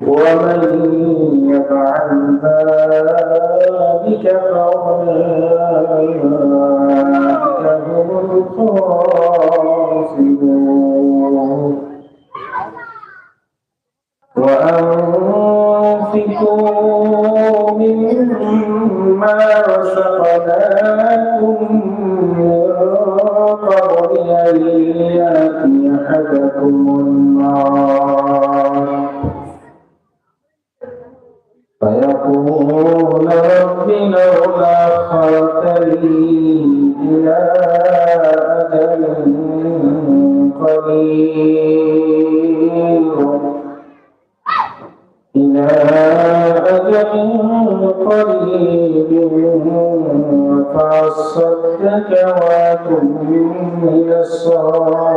ومن يفعل ذلك فأولئك هم الخاسرون وأنفقوا يأتي أحدكم النار فيقول رب لولا أخرتني إلى إلى أجل قريب فأصدق وأكن من الصالحين.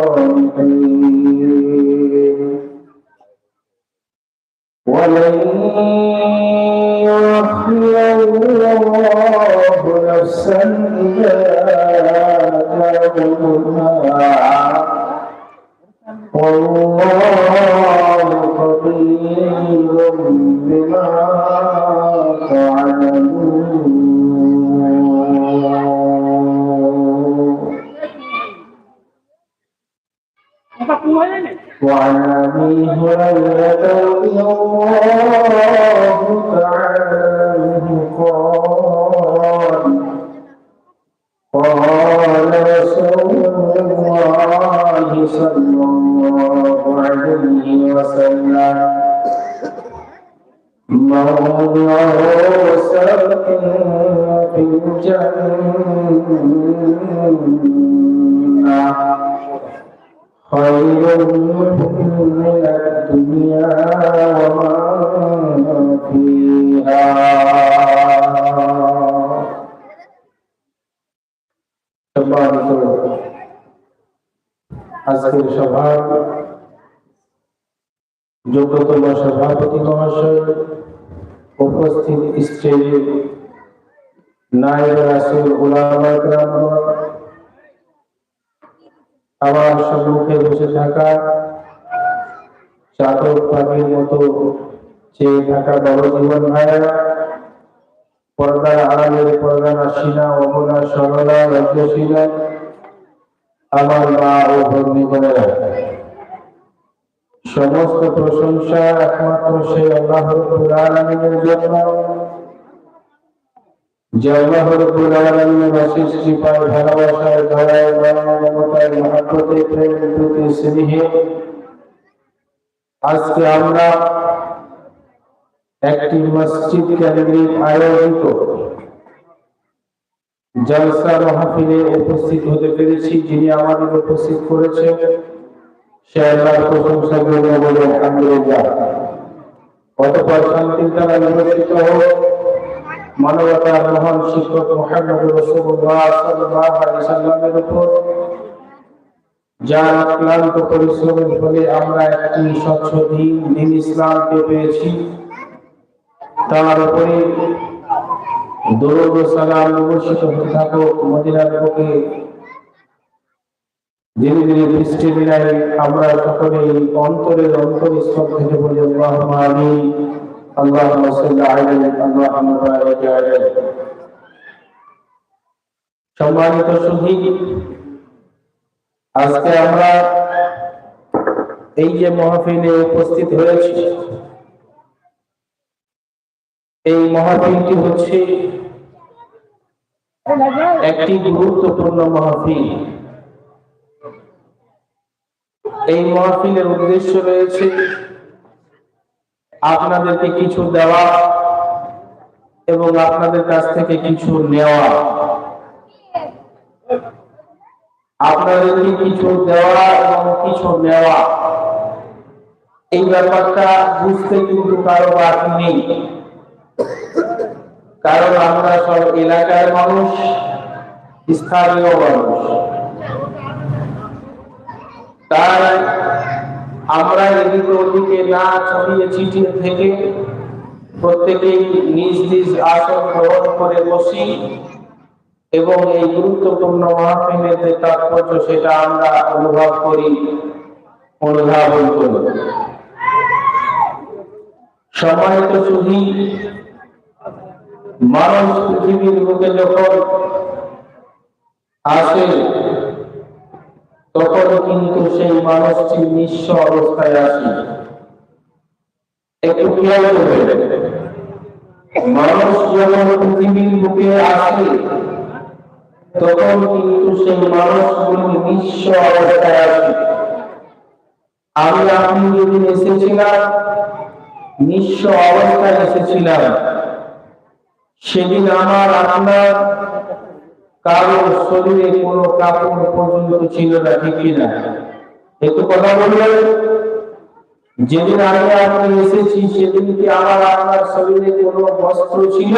ولن الله صلى الله عليه وسلم مولا سكن في الجنة خير من الدنيا وما فيها سبحانك আজকের সভার যোগ্যতম সভাপতি মহাশয়, উপস্থিত স্টেজে নায়েব রাসুল গোলাম আমার সম্মুখে বসে থাকা চাতক পাখির মতো চেয়ে থাকা বড় জীবন ভাইয়া পর্দার আড়ালের পর্দার আশিনা অবনা সরলা রাজ্যশীলা আমার মা ও ভগ্নীগণেরা সমস্ত প্রশংসা একমাত্র সেই আল্লাহ জন্য। যে আল্লাহ রব্বুল আলামিনের অশেষ প্রেম, প্রীতি, স্নেহে আজকে আমরা একটি মসজিদ কেন্দ্রিক আয়োজিত জলসা মাহফিলে উপস্থিত হতে পেরেছি যিনি আমাদের উপস্থিত করেছেন। সে আল্লাহর প্রশংসা করবে বলে আলহামদুলিল্লাহ। অতপর শান্তির দ্বারা নির্বাচিত হোক মানবতার মহান শিক্ষক মোহাম্মদ রসুল্লাহ সাল্লাল্লাহু আলাইহি সাল্লামের উপর যার ক্লান্ত পরিশ্রমের ফলে আমরা একটি স্বচ্ছ দিন দিন ইসলামকে পেয়েছি। তার উপরে দরুদ ও সালাম বর্ষিত হতে মদিনার ধীরে ধীরে বৃষ্টি মিলাই আমরা সকলেই অন্তরের থেকে বলি আল্লাহ আমি আল্লাহ সম্মানিত আজকে আমরা এই যে মহফিলে উপস্থিত হয়েছি এই মহাফিলটি হচ্ছে একটি গুরুত্বপূর্ণ মহাফিল এই মহাফিলের উদ্দেশ্য রয়েছে আপনাদেরকে কিছু দেওয়া এবং আপনাদের কাছ থেকে কিছু নেওয়া। আপনাদেরকে কিছু দেওয়া এবং কিছু নেওয়া। এই ব্যাপারটা বুঝতে কিন্তু কারও বাকি নেই। কারণ আমরা সব এলাকার মানুষ, স্থানীয় মানুষ। তাই আমরা এদিকে ওদিকে না ছড়িয়ে ছিটিয়ে থেকে প্রত্যেকেই নিজ নিজ আসন গ্রহণ করে বসি এবং এই গুরুত্বপূর্ণ মহাফিলের যে তাৎপর্য সেটা আমরা অনুভব করি, অনুধাবন করি। সম্মানিত শুধু মানুষ পৃথিবীর বুকে যখন আসে, তখন কিন্তু সেই মানুষটি নিঃস্ব অবস্থায় আসে। একটু খেয়াল করবেন মানুষ যখন পৃথিবীর বুকে আসে, তখন কিন্তু সেই মানুষগুলি নিঃস্ব অবস্থায় আসে। আমি আপনি যেদিন এসেছিলাম, নিঃস্ব অবস্থায় এসেছিলাম। সেদিন আমার আপনার কারোর শরীরে কোনো কাপড় পর্যন্ত ছিল না, ঠিক না একটু কথা বলবেন? যেদিন আমি আপনি এসেছি, সেদিন কি আমার আপনার শরীরে কোনো বস্ত্র ছিল?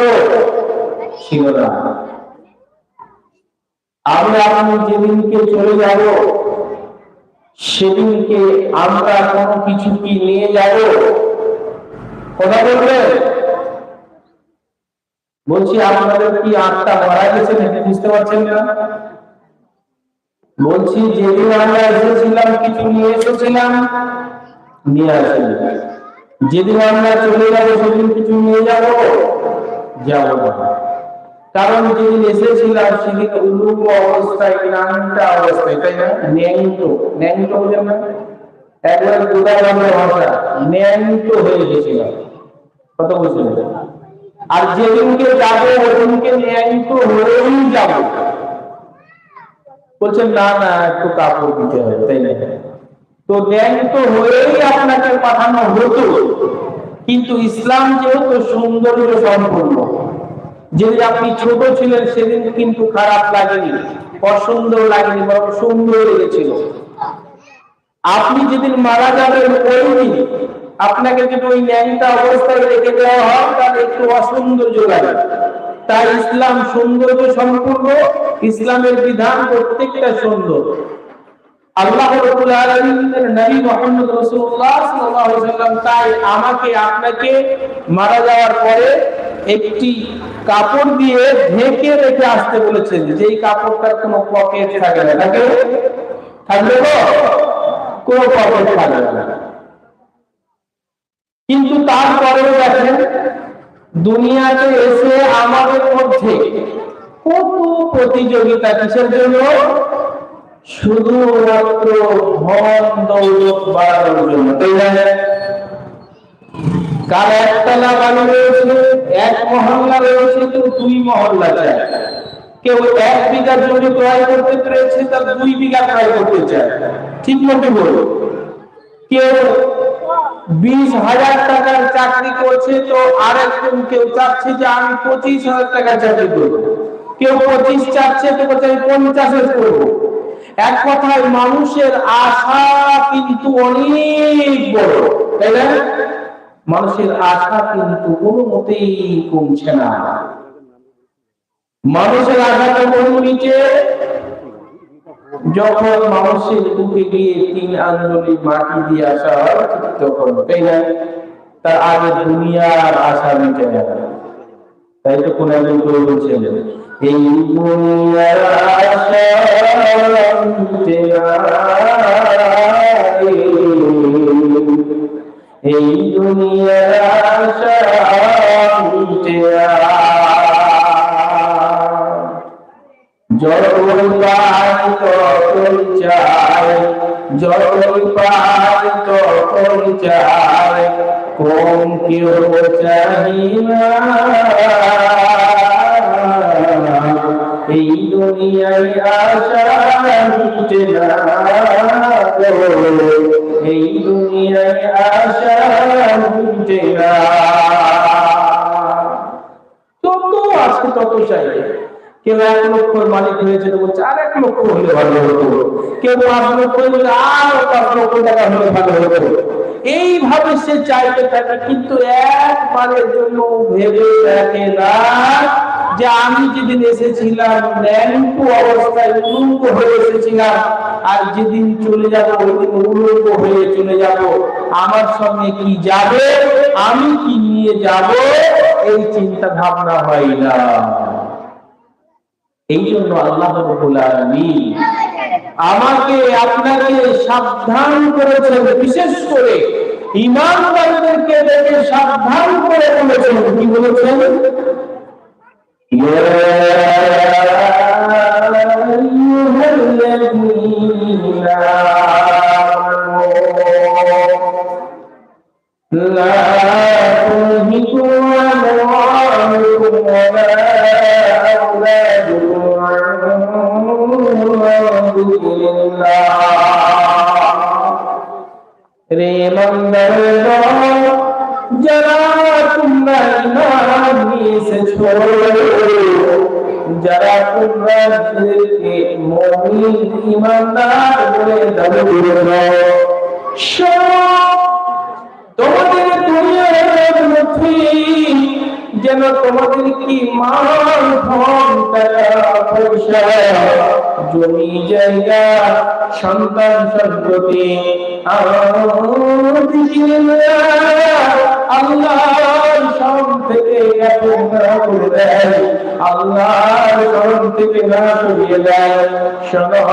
ছিল না। আমি আপনি যেদিনকে চলে যাব, সেদিনকে আমরা কোনো কিছু কি নিয়ে যাব? কথা বলবেন? বলছি আপনাদের কি আত্মা মারা গেছে নাকি বুঝতে পারছেন না? বলছি যেদিন আমরা এসেছিলাম, কিছু নিয়ে এসেছিলাম, নিয়ে আসেনি। যেদিন আমরা চলে যাব, সেদিন কিছু নিয়ে যাব যাব কারণ যেদিন এসেছিলাম, সেদিন উলুপ অবস্থায় ন্যাংটা অবস্থায়, তাই না? ন্যাংটো ন্যাংটো বোঝেন না? একবার গোদা বাংলা ভাষা, ন্যাংটো হয়ে গেছিলাম। কত বুঝলেন? আর যেদিনকে যাব, ওদিনকে ন্যাংটো হয়েই যাব। বলছেন, না না, একটু কাপড় দিতে হবে, তাই না? তো ন্যাংটো হয়েই আপনাকে পাঠানো হতো। কিন্তু ইসলাম যেহেতু সৌন্দর্য সম্পূর্ণ যেদিন আপনি ছোট ছিলেন, সেদিন কিন্তু খারাপ লাগেনি, অসুন্দর লাগেনি, বরং সুন্দর লেগেছিল। আপনি যেদিন মারা যাবেন, ওই দিন আপনাকে যদি ওই ন্যাংটা অবস্থায় রেখে দেওয়া হয়, তাহলে একটু অসৌন্দর্য লাগে। তাই ইসলাম সৌন্দর্য সম্পূর্ণ, ইসলামের বিধান প্রত্যেকটা সুন্দর। আল্লাহ রাব্বুল আলামিনের নবী মুহাম্মদ রাসূলুল্লাহ সাল্লাল্লাহু আলাইহি ওয়াসাল্লাম, তাই আমাকে, আপনাকে মারা যাওয়ার পরে একটি কাপড় দিয়ে ঢেকে রেখে আসতে বলেছেন। যেই কাপড়টার কোনো পকেট থাকে না থাকে থাকবে কোনো না। কিন্তু তারপরেও দেখেন, দুনিয়াতে এসে আমাদের মধ্যে কত প্রতিযোগিতা কিসের জন্য? শুধুমাত্র ধন দৌলত বাড়ানোর জন্য, তাই না? কার একতলা বাড়ি রয়েছে, এক মহল্লা রয়েছে কেউ দুই মহল্লা চায় কেউ এক বিঘা জমি ক্রয় করতে পেরেছে তার দুই বিঘা ক্রয় করতে চায়। ঠিক মতো বলো কেউ বিশ হাজার টাকার চাকরি করছে, তো আরেকজন কেউ চাচ্ছে যে আমি পঁচিশ হাজার চাকরি কেউ পঁচিশ চাচ্ছে, তো আমি পঞ্চাশের করব। এক কথায় মানুষের আশা কিন্তু অনেক বড়, তাই না? মানুষের আশা কিন্তু কোনো মতেই কমছে না। মানুষের আশাটা কোন নিচে যখন মানুষের বুকে গিয়ে তিন আঞ্জলি মাটি দিয়ে আসা হয় তখন না, তার আগে দুনিয়ার আশা মিটে না। তাই তো কোন একজন করে বলছেন এই দুনিয়ার আশা এই দুনিয়ার আশা কম কেউ না। এই দুনিয়ায় আশা মিটে না। এই দুনিয়ায় আশা মিটে না। যত আছে তত চাই কেউ এক লক্ষর মালিক হয়েছে তো বলছে, আর এক লক্ষ হলে ভালো হতো। কেউ পাঁচ লক্ষ আর পাঁচ লক্ষ টাকা হলে ভালো হতো। এইভাবে সে চাইতে থাকে, কিন্তু একবারের জন্য ভেবে দেখে না যে আমি যেদিন এসেছিলাম উলঙ্গ হয়ে এসেছিলাম, আর যেদিন চলে যাব ওই দিন উলঙ্গ হয়ে চলে যাব। আমার সঙ্গে কি যাবে? আমি কি নিয়ে যাব? এই চিন্তা ভাবনা হয় না। এই জন্য আল্লাহ রব্বুল আলামিন আমাকে আপনাকে সাবধান করেছেন বিশেষ করে ইমানদারদেরকে দেখে সাবধান করে বলেছেন। কি বলেছেন? لا যারা তোমরা নিজেদেরকে মুমিন বলে তোমাদের দুনিয়ার যেন তোমাদের কি পয়সা, জমি, জায়গা, সন্তান সন্ততি আল্লাহর সব থেকে করে দেয়। আল্লাহর সব থেকে না দেয়। শোনো,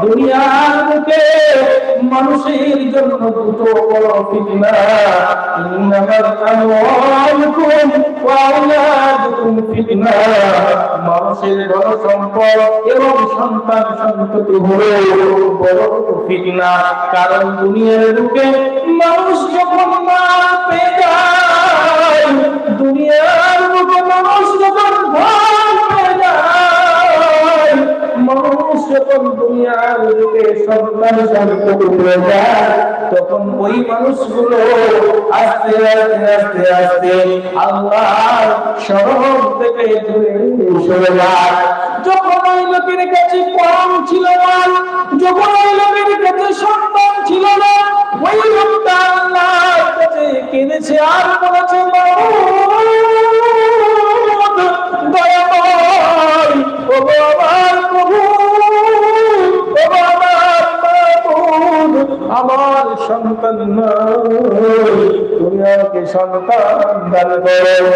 দুনিয়ার বুকে মানুষের জন্য দুটো বড় মানুষের সম্পদ এবং সন্তান কারণ দুনিয়ার বুকে মানুষ যখন পেয়ে দুনিয়ার বুকে মানুষ যখন তখন ওই মানুষগুলো আস্তে আস্তে আস্তে আস্তে আল্লাহ স্মরণ থেকে দূরে যখন ওই লোকের কাছে কম ছিল না, যখন ওই লোকের কাছে সন্তান ছিল না, ওই লোকটা কেঁদেছে আর বলেছে "মাবুদ, দয়াময়, ওগো আমার সন্তান তুমি আমাকে সন্তান দান করো।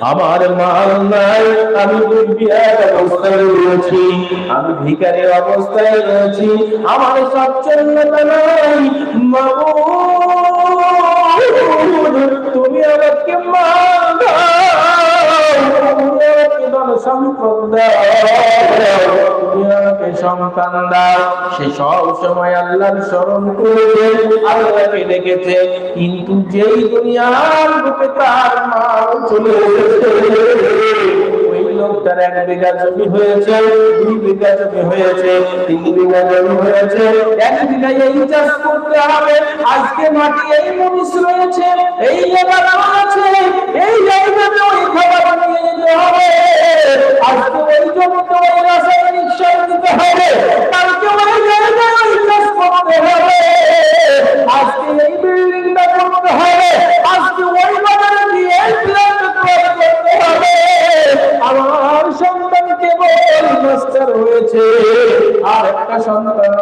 আমার মাল নাই আমি বিয়ার অবস্থায় রয়েছি আমি ভিকারের অবস্থায় রয়েছি। আমার সচ্ছলতা নাই মাবুদ। তুমি আমাকে সন্তান দাও। সে সব সময় আল্লাহর স্মরণ করেছে। আল্লাহকে ডেকেছে কিন্তু যেই দুনিয়ার রূপে তার মা চলে লোকটার এক বিঘা জমি হয়েছে, দুই বিঘা জমি হয়েছে, তিন বিঘা জমি হয়েছে। এক বিঘা এই চাষ করতে হবে। আজকে মাটি এই রয়েছে, এই আছে, এই জায়গাতে ওই খাবার যেতে হবে। আজকে ওই জমিতে রাসায়নিক সার দিতে হবে। কালকে ওই জায়গায় ওই চাষ করতে হবে। আজকে এই বিল্ডিংটা করতে হবে। সন্তান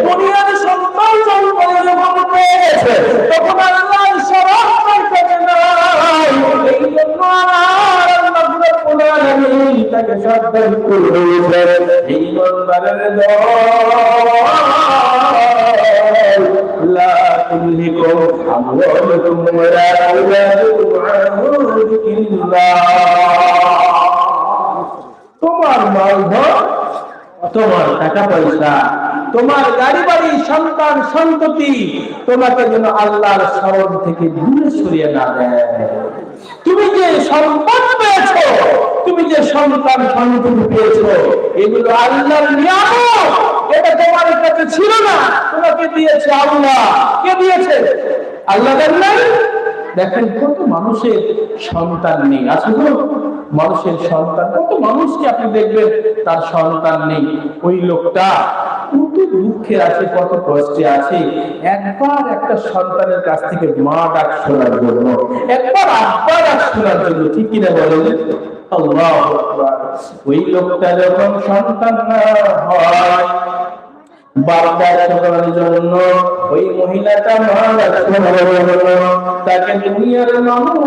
দুনিয়ার সন্তান সম্পর্কে যখন পেয়ে গেছে তখন আল্লাহর স্মরণ করতে নাই এই জন্য আল্লাহ আলামিন তাকে সাবধান করে যিকরিল্লাহ তোমার মালধন তোমার টাকা পয়সা তোমার গাড়ি বাড়ি সন্তান, সন্ততি তোমাকে যেন আল্লাহর স্মরণ থেকে দূরে সরিয়ে না দেয়। তুমি যে সম্পদ পেয়েছ, তুমি যে সন্তান, সন্ততি পেয়েছ, এগুলো আল্লাহর নিয়ামত। এটা তোমার কাছে ছিল না। তোমাকে দিয়েছে আল্লাহ। কে দিয়েছে? আল্লাহ দেখেন, কত মানুষের সন্তান নেই। আছে তো মানুষের সন্তান, কত মানুষকে আপনি দেখবেন তার সন্তান নেই। ওই লোকটা কত দুঃখে আছে, কত কষ্টে আছে। একবার একটা সন্তানের কাছ থেকে মা ডাক শোনার জন্য, একবার আব্বা ডাক শোনার জন্য, ঠিক কিনা বলেন? ওই লোকটা যখন সন্তান হয় করার জন্য ওই মহিলাটা মারা তাকে দুনিয়ার মানুষ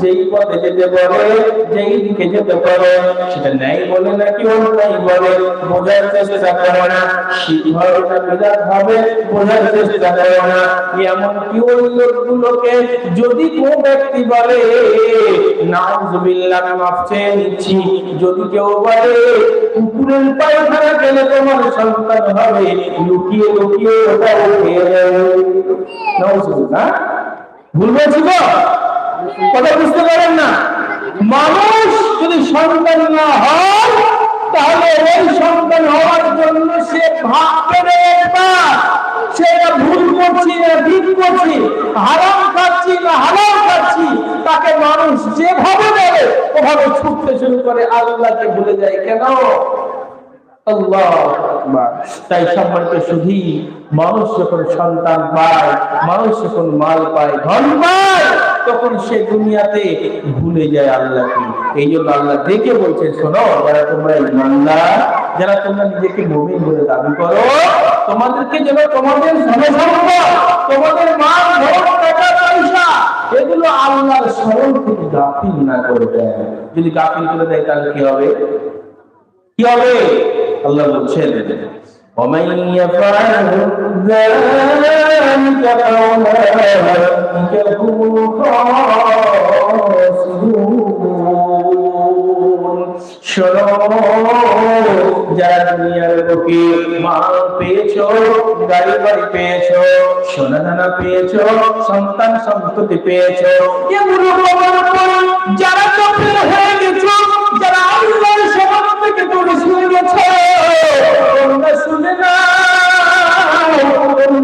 যেই পথে যেতে পারে, যেই দিকে যেতে পারে, সেটা বলে নাকি বলে, বোঝার চেষ্টা করে না। বিরাট ভাবে বোঝার চেষ্টা করে না। ওই লোকগুলোকে যদি কোনো ব্যক্তি বলে নাউজুবিল্লাহ মাফ নিচ্ছি। যদি কেউ বলে, কুকুরের পায়খানা গেলে তোমার সন্তান হবে, লুকিয়ে লুকিয়ে ওটা উঠিয়ে দেবে। নাউজুবিল্লাহ ভুল বলছি কথা বুঝতে পারেন না? মানুষ যদি সন্তান না হয়, তাহলে ওই সন্তান হওয়ার জন্য সে ভাববে না একবার, সে এটা ভুল করছি না ঠিক করছি, হারাম খাচ্ছি না হারাম খাচ্ছি, তাকে মানুষ যেভাবে বলে ওভাবে ছুটতে শুরু করে আল্লাহকে ভুলে যায়। কেন। তাই সম্পর্ক শুধু মানুষ যখন সন্তান পায়, মানুষ যখন মাল পায়, ধন পায়, তখন সে দুনিয়াতে ভুলে যায় আল্লাহকে। এই জন্য আল্লাহ দেখে বলছে শোনো, যারা তোমরা ইমানদার, যারা তোমরা নিজেকে মুমিন বলে দাবি করো, তোমাদেরকে যেন তোমাদের ধনসম্পদ, তোমাদের মান ধন, টাকা, পয়সা, এগুলো আল্লাহর স্মরণ থেকে গাফিল না করে দেয়। যদি গাফিল করে দেয়, তাহলে কি হবে? কি হবে আল্লাহ বলছেন ومن يفعل ذلك فأولئك هم الخاسرون শোনো যারা দুনিয়ার বুকে মাল পেয়েছো গাড়ি বাড়ি পেয়েছো সোনা দানা পেয়েছো সন্তান সন্ততি পেয়েছো এগুলো পাওয়ার পর যারা কপিল হয়ে গেছো যারা আল্লাহর গেছো তোমরা শুনে না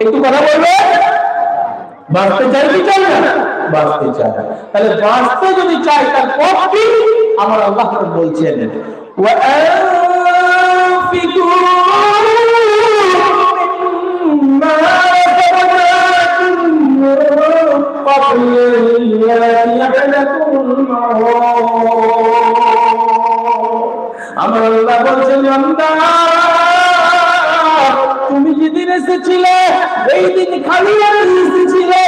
একটু কথা বলবে? বাঁচতে চাই কি চাই না? বাঁচতে চাই তাহলে বাঁচতে যদি চাই তার পথ কি? আমার আল্লাহ বলছেন আমার আল্লাহ বলছেন এসেছিলে, এই দিন খালি এসেছিলে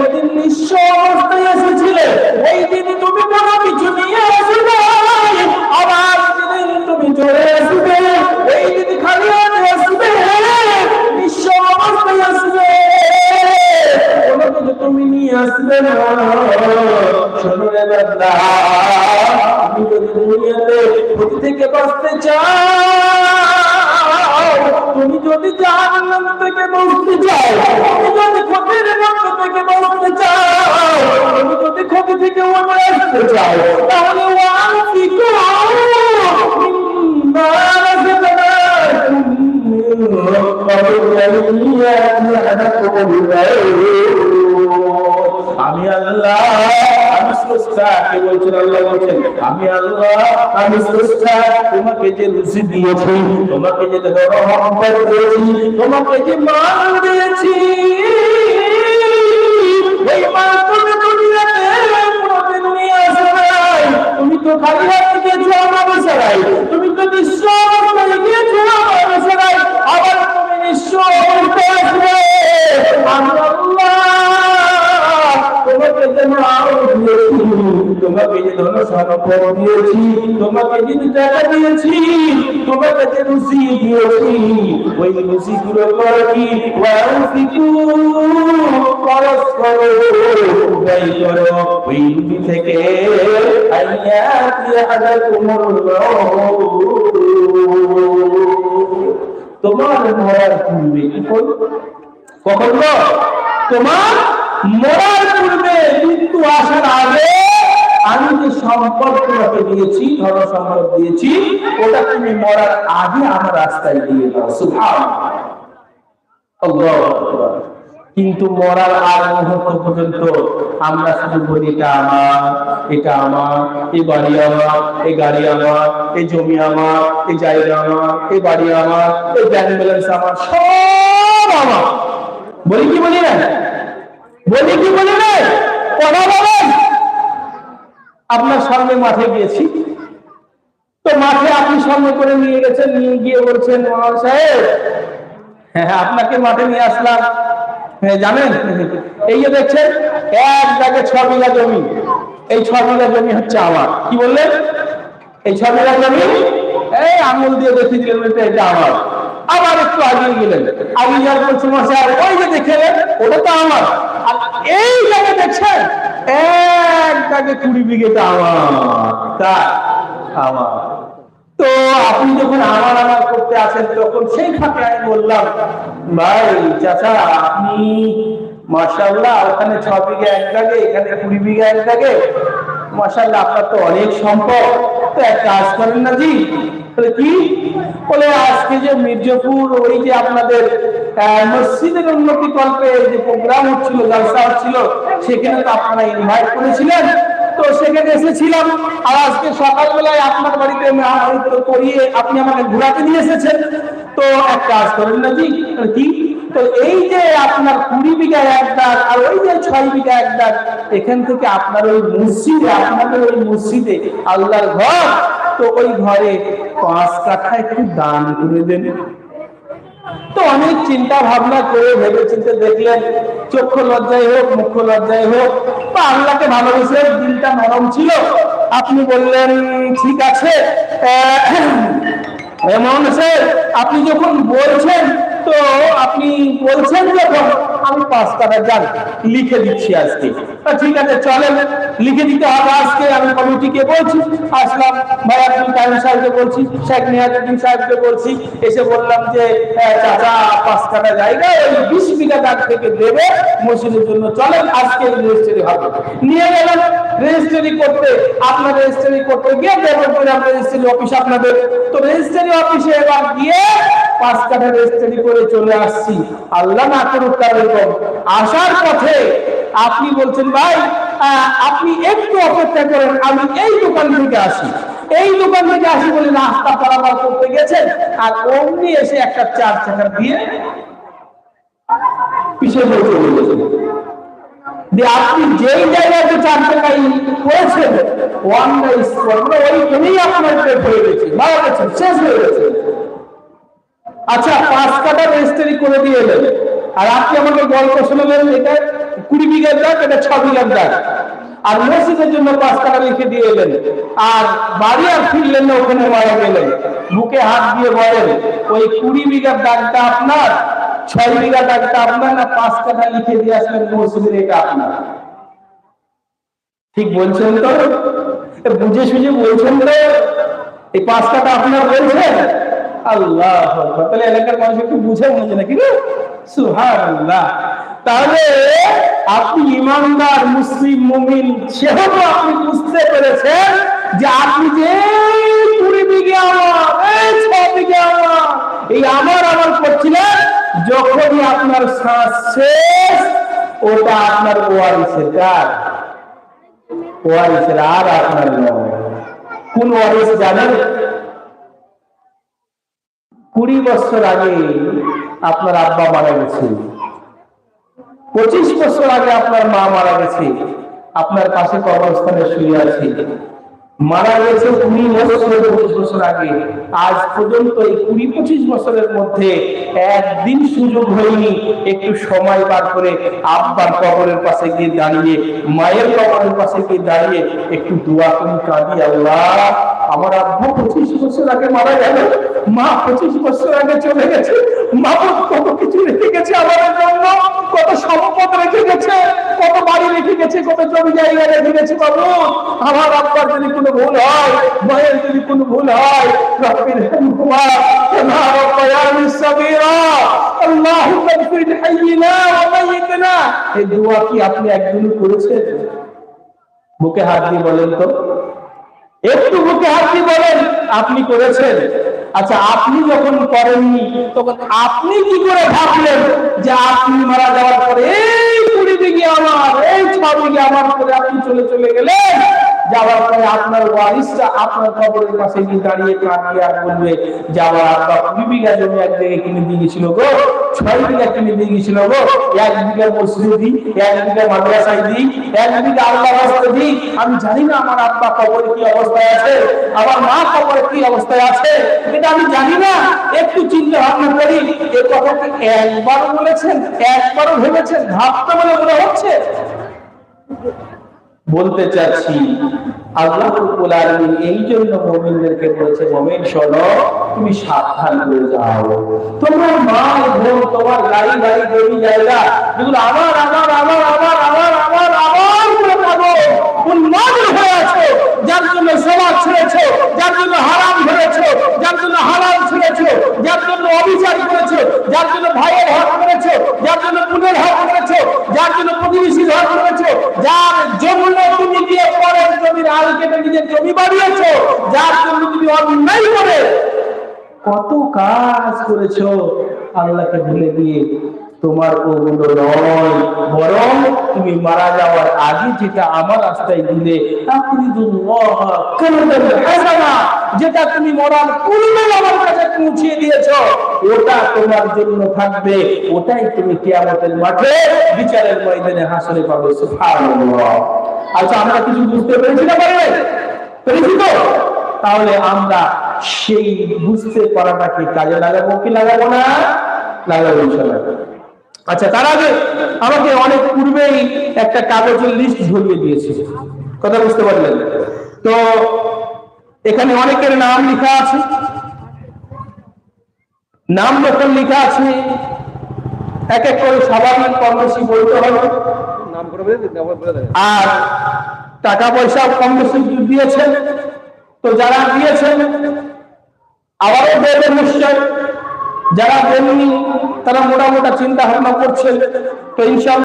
ওই দিন নিঃস্ব অবস্থায় এসেছিলে, এই দিন তুমি কোনো কিছু নিয়ে আসবে, আবার যেদিন তুমি চলে আসবে, এই দিন খালি আসবে, নিঃস্ব অবস্থায় আসবে, কোনো কিছু তুমি নিয়ে আসবে না। শোনো রে বান্দা তুমি যদি দুনিয়াতে ক্ষতি থেকে বাঁচতে চাও তুমি যদি জাহান্নাম থেকে বাঁচতে চাও, তুমি যদি ক্ষতির মধ্য থেকে বাঁচতে চাও, তুমি যদি ক্ষতি থেকে উঠে আসতে চাও, তাহলে ওয়ান্তিকু মিম্মা আমি আল্লাহ আমি স্রষ্টা কে বলছেন, আল্লাহ বলছেন, আমি আল্লাহ আমি স্রষ্টা তোমাকে যে রুচি দিয়েছি, তোমাকে যে সম্পদ দিয়েছি, তোমাকে যে মান দিয়েছি এই মান তুমি দুনিয়াতে কোনোদিন নিয়ে আসো তুমি তো খালি হাত গিয়েছো আমার সারাই, তুমি তো অবস্থায় গিয়েছো আমার সারাই, আবার তুমি অবস্থায় আসবে। তোমাকে দিয়েছি, তোমাকে যে রুচি দিয়েছি। ওই রুচি গুলো কি? করো। ওই রুচি থেকে তোমার মরার পূর্বে কি করো কখন তোমার মরার পূর্বে আসার আগে আমি যে সম্পদ তোমাকে দিয়েছি ধন সম্পদ দিয়েছি, ওটা তুমি মরার আগে আমার রাস্তায় দিয়ে দাও। সুভাষ কিন্তু মরার আর মুহূর্ত পর্যন্ত আমরা শুধু বলি, এটা আমার এটা আমার এই বাড়ি আমার এই গাড়ি আমার এই জমি আমার এই জায়গা আমার এই বাড়ি আমার এই ব্যাংক ব্যালেন্স আমার, সব আমার। বলি কি বলি না বলি কি বলি না কথা বলেন। আপনার সামনে মাঠে গিয়েছি। তো মাঠে আপনি সামনে করে নিয়ে গেছেন নিয়ে গিয়ে বলছেন সাহেব হ্যাঁ হ্যাঁ, আপনাকে মাঠে নিয়ে আসলাম। হ্যাঁ জানেন? এই যে দেখছেন এক জায়গায় ছ বিঘা জমি। এই ছ বিঘা জমি হচ্ছে আমার। কি বললেন? এই ছ বিঘা জমি? এই আঙুল দিয়ে দেখিয়ে দিলেন এটা আমার। আবার একটু আগিয়ে গেলেন। আগিয়ে যাওয়ার পর ওই যে দেখলেন ওটা তো আমার। আর এই জায়গায় দেখছেন, এক জায়গায় কুড়ি বিঘেটা আমার। তা, আমার। তো আপনি যখন আমার আমার করতে আছেন তখন সেই ফাঁকে আমি বললাম, ভাই, চাচা, আপনি মার্শাল্লাহ ওখানে ছ বিঘা এক দাগে, এখানে কুড়ি বিঘা এক দাগে। মার্শাল্লাহ আপনার তো অনেক সম্পদ। তো এক কাজ করেন না জি বলে কি? বলে আজকে যে মির্জাপুর, ওই যে আপনাদের মসজিদের উন্নতি কল্পে যে প্রোগ্রাম হচ্ছিল, জলসা হচ্ছিল, সেখানে তো আপনারা ইনভাইট করেছিলেন। তো সেখানে এসেছিলাম, আর আজকে সকালবেলায় আপনার বাড়িতে করিয়ে আপনি আমাকে ঘোরাতে নিয়ে এসেছেন। তো এক কাজ করেন না কি? তো এই যে আপনার কুড়ি বিঘা এক দাগ আর ওই যে ছয় বিঘা এক দাগ, এখান থেকে আপনার ওই মসজিদে, আপনাদের ওই মসজিদে আল্লাহর ঘর, তো ওই ঘরে পাঁচ কাঠা একটু দান করে দেন। তো অনেক চিন্তা ভাবনা করে ভেবে চিন্তে দেখলেন, চক্ষু লজ্জায় হোক, মুখ লজ্জায় হোক, বা আল্লাহকে ভালোবেসে দিলটা নরম ছিল। আপনি বললেন, ঠিক আছে। এমন আপনি যখন বলছেন তো আপনি বলছেন যখন আমি পাঁচ টাকা যান লিখে দিচ্ছি আজকে। ঠিক আছে চলেন লিখে দিতে হবে আজকে আমি কমিটিকে বলছি আসলাম ভাই আব্দুল কাইম সাহেবকে বলছি শেখ নিয়াজুদ্দিন সাহেবকে বলছি এসে বললাম যে আহ, চাচা পাঁচ কাটা জায়গা ওই বিশ বিঘা দাগ থেকে দেবে মসজিদের জন্য চলেন আজকে রেজিস্ট্রি হবে। নিয়ে গেলেন রেজিস্ট্রি করতে আপনার রেজিস্ট্রি করতে গিয়ে দেবপুরাম রেজিস্ট্রি অফিস আপনাদের। তো রেজিস্ট্রি অফিসে এবার গিয়ে পাঁচ কাঠা রেজিস্ট্রি করে চলে আসছি। আল্লাহ না করুক তার এরকম আসার পথে আপনি বলছেন, ভাই আপনি একটু অপেক্ষা করেন, আমি এই দোকান থেকে আসি। এই দোকান থেকে আসি বলে নাস্তা পারাবার করতে গেছেন, আর অমনি এসে একটা চার চাকা দিয়ে পিছিয়ে চলে গেছেন। আপনি যেই জায়গাতে চার টাকাই করেছেন ওয়ান বাই ওইখানেই আপনার ডেট হয়ে গেছে, মারা গেছেন শেষ হয়ে গেছে। আচ্ছা পাঁচ কাটা রেজিস্ট্রি করে দিয়ে এলেন। আর আপনি আমাকে গল্প শোনালেন এটা কুড়ি বিঘার দাগ এটা ছ বিঘার দাগ আর মসজিদের জন্য পাঁচ টাকা লিখে দিয়ে এলেন। আর বাড়ি আর ফিরলেন না, ওখানে মারা গেলেন। বুকে হাত দিয়ে বলেন, ওই কুড়ি বিঘার দাগটা আপনার, ছয় বিঘা দাগটা আপনার না পাঁচ টাকা লিখে দিয়ে আসলেন মসজিদের এটা আপনার? ঠিক বলছেন তো? বুঝে সুঝে বলছেন তো? এই পাঁচ টাকা আপনার বলছেন? আল্লাহ তাহলে এলাকার মানুষ একটু বুঝে মনে নাকি রে সুহান তাহলে আপনি ইমানদার, মুসলিম, মুমিন সেহেতু আপনি বুঝতে পেরেছেন যে আপনি যে এই আমার আমার করছিলেন, যখনই আপনার শ্বাস শেষ, ওটা আপনার ওয়ারিসের কাজ। ওয়ারিসের আর আপনার কোন ওয়ারিস জানেন? কুড়ি বছর আগে আপনার আব্বা মারা গেছে। পঁচিশ বছর আগে আপনার মা মারা গেছে। আপনার পাশে কবরস্থানে শুয়ে আছে। মারা গেছে কুড়ি বছর, পঁচিশ বছর আগে। আজ পর্যন্ত এই কুড়ি, পঁচিশ বছরের মধ্যে একদিন সুযোগ হয়নি একটু সময় বার করে আব্বার কবরের পাশে গিয়ে দাঁড়িয়ে, মায়ের কবরের পাশে গিয়ে দাঁড়িয়ে একটু দোয়া করে, কাঁদি আল্লাহ। আমার আব্বু পঁচিশ বছর আগে মারা গেল। মা পঁচিশ বছর আগে চলে গেছে। মা কত কিছু রেখে গেছে আমাদের জন্য, কত সম্পদ রেখে গেছে, কত বাড়ি রেখে গেছে, কত জমি জায়গা রেখে গেছে বাবু আমার আব্বার যদি কোনো ভুল হয়, মায়ের যদি কোনো ভুল হয়, রব্বির মাইয়িতিনা। এই দোয়া কি আপনি একদিনও করেছেন? বুকে হাত দিয়ে বলেন তো। একটু বুকে হাত দিয়ে বলেন, আপনি করেছেন? আচ্ছা আপনি যখন করেননি, তখন আপনি কি করে ভাবলেন যে আপনি মারা যাওয়ার পরে এই আমার, এই আমার করে আপনি চলে চলে গেলেন যাওয়ার পরে আপনার আপনার কবরের গিয়ে দাঁড়িয়ে আর বলবে বিঘা জমি এক জায়গায় কিনে দিয়ে গেছিল গো, ছয় বিঘা কিনে দিয়ে গেছিল গো, এক বিঘা মসজিদে দিই, এক বিঘা মাদ্রাসায় দিই, এক বিঘা আল্লাহ দিই। আমি জানি না আমার আব্বা কবরে কি অবস্থায় আছে, আমার মা কবরে কি অবস্থায় আছে এটা আমি জানি না। একটু চিন্তা ভাবনা করি, এ কথা কি একবার বলেছেন, একবারও ভেবেছেন? ভাবতে বলে মনে বলতে চাচ্ছি আল্লাহ রব্বুল আলামিন এই জন্য মুমিনদেরকে বলেছে মুমিন শোনো তুমি সাবধান হয়ে যাও তোমার মা বোন তোমার গাড়ি গাড়ি জমি জায়গা যেগুলো আমার আমার আমার আমার আমার আমার আমার করে পাবো উন্মাদ হয়ে আছো যার জন্য সমাজ ছেড়েছো, যার জন্য হারাম ধরেছো, যার জন্য হারাম ছেড়েছো, যার জন্য অবিচার করেছ, যার জন্য ভাইয়ের হক করেছ যার জন্য বোনের হক করেছ যার জন্য প্রতিবেশীর হক করেছ যার জন্য তুমি দিয়ে পরের জমির আল কেটে নিজের জমি বাড়িয়েছো যার জন্য তুমি অন্যায় করে কত কাজ করেছ, আল্লাহকে ভুলে গিয়ে। তোমার ওগুলো নয় বরং তুমি মারা যাওয়ার আগে যেটা আমার রাস্তায় দিলে যেটা তুমি মরার পূর্বে আমার কাছে পৌঁছিয়ে দিয়েছ, ওটা তোমার জন্য থাকবে। ওটাই তুমি কিয়ামতের মাঠে বিচারের ময়দানে পাবে আচ্ছা আমরা কিছু বুঝতে পেরেছি না পারবে পেরেছি তো? তাহলে আমরা সেই বুঝতে পারাটাকে কাজে লাগাবো কি লাগাবো না? লাগাবো ইনশাআল্লাহ। আচ্ছা তার আগে আমাকে অনেক পূর্বেই একটা কাগজের লিস্ট ধরিয়ে দিয়েছে। কথা বুঝতে পারলেন? তো এখানে অনেকের নাম লেখা আছে। নাম যখন লেখা আছে, এক এক করে স্বাভাবিক কম বেশি বলতে হবে আর টাকা পয়সা কম বেশি দিয়েছেন, তো যারা দিয়েছেন, আবারও দেবেন নিশ্চয়। যারা দেননি তারা মোটা মোটা চিন্তা ভাবনা করছে। তো